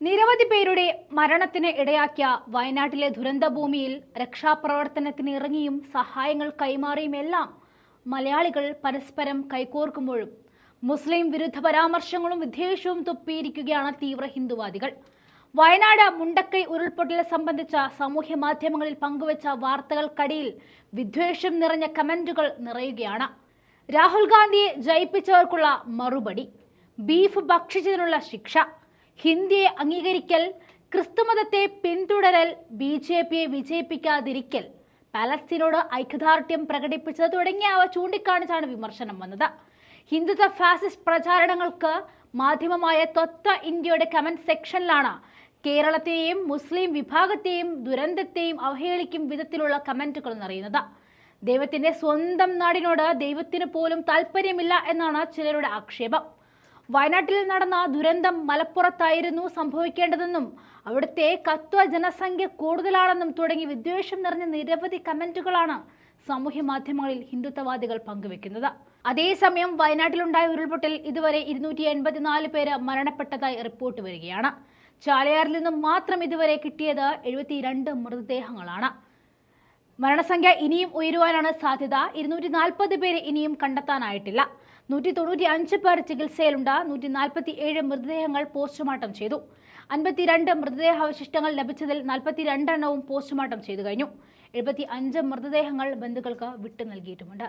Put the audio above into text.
നിരവധി പേരുടെ മരണത്തിന് ഇടയാക്കിയ വയനാട്ടിലെ ദുരന്തഭൂമിയിൽ രക്ഷാപ്രവർത്തനത്തിന് ഇറങ്ങിയും സഹായങ്ങൾ കൈമാറിയും എല്ലാം മലയാളികൾ പരസ്പരം കൈകോർക്കുമ്പോഴും മുസ്ലിം വിരുദ്ധ പരാമർശങ്ങളും വിദ്വേഷവും തുപ്പിയിരിക്കുകയാണ് തീവ്ര ഹിന്ദുവാദികൾ. വയനാട് മുണ്ടക്കൈ ഉരുൾപൊട്ടൽ സംബന്ധിച്ച സാമൂഹ്യ മാധ്യമങ്ങളിൽ പങ്കുവച്ച വാർത്തകൾക്കടിയിൽ വിദ്വേഷം നിറഞ്ഞ കമന്റുകൾ നിറയുകയാണ്. രാഹുൽ ഗാന്ധിയെ ജയിപ്പിച്ചവർക്കുള്ള മറുപടി ബീഫ് ഭക്ഷിച്ചതിനുള്ള ശിക്ഷ ഹിന്ദിയെ അംഗീകരിക്കൽ ക്രിസ്തുമതത്തെ പിന്തുടരൽ ബി ജെ പിയെ വിജയിപ്പിക്കാതിരിക്കൽ പാലസ്തീനോട് ഐക്യദാർഢ്യം പ്രകടിപ്പിച്ചത് തുടങ്ങിയവ ചൂണ്ടിക്കാണിച്ചാണ് വിമർശനം വന്നത്. ഹിന്ദുത്വ ഫാസിസ്റ്റ് പ്രചാരണങ്ങൾക്ക് മാധ്യമമായ തൊത്ത ഇന്ത്യയുടെ കമന്റ് സെക്ഷനിലാണ് കേരളത്തെയും മുസ്ലിം വിഭാഗത്തെയും ദുരന്തത്തെയും അവഹേളിക്കും വിധത്തിലുള്ള കമന്റുകൾ നിറയുന്നത്. ദൈവത്തിന്റെ സ്വന്തം നാടിനോട് ദൈവത്തിന് പോലും താല്പര്യമില്ല എന്നാണ് ചിലരുടെ ആക്ഷേപം. വയനാട്ടിൽ നടന്ന ദുരന്തം മലപ്പുറത്തായിരുന്നു സംഭവിക്കേണ്ടതെന്നും അവിടുത്തെ കത്വ ജനസംഖ്യ കൂടുതലാണെന്നും തുടങ്ങി വിദ്വേഷം നിറഞ്ഞ നിരവധി കമന്റുകളാണ് സാമൂഹ്യ മാധ്യമങ്ങളിൽ ഹിന്ദുത്വവാദികൾ പങ്കുവെക്കുന്നത്. അതേസമയം വയനാട്ടിലുണ്ടായ ഉരുൾപൊട്ടൽ ഇതുവരെ ഇരുന്നൂറ്റി എൺപത്തിനാല് പേര് മരണപ്പെട്ടതായി റിപ്പോർട്ട് വരികയാണ്. ചാലയാറിൽ നിന്നും മാത്രം ഇതുവരെ കിട്ടിയത് എഴുപത്തിരണ്ട് മൃതദേഹങ്ങളാണ്. മരണസംഖ്യ ഇനിയും ഉയരുവാനാണ് സാധ്യത. ഇരുന്നൂറ്റി നാൽപ്പത് പേരെ ഇനിയും കണ്ടെത്താനായിട്ടില്ല. നൂറ്റി തൊണ്ണൂറ്റി അഞ്ച് പേർ ചികിത്സയിലുണ്ട്. നൂറ്റി നാൽപ്പത്തി ഏഴ് മൃതദേഹങ്ങൾ പോസ്റ്റ്മോർട്ടം ചെയ്തു. അൻപത്തിരണ്ട് മൃതദേഹാവശിഷ്ടങ്ങൾ ലഭിച്ചതിൽ നാൽപ്പത്തിരണ്ടെണ്ണവും പോസ്റ്റ്മോർട്ടം ചെയ്തു കഴിഞ്ഞു. എഴുപത്തി അഞ്ച് മൃതദേഹങ്ങൾ ബന്ധുക്കൾക്ക് വിട്ടു നൽകിയിട്ടുമുണ്ട്.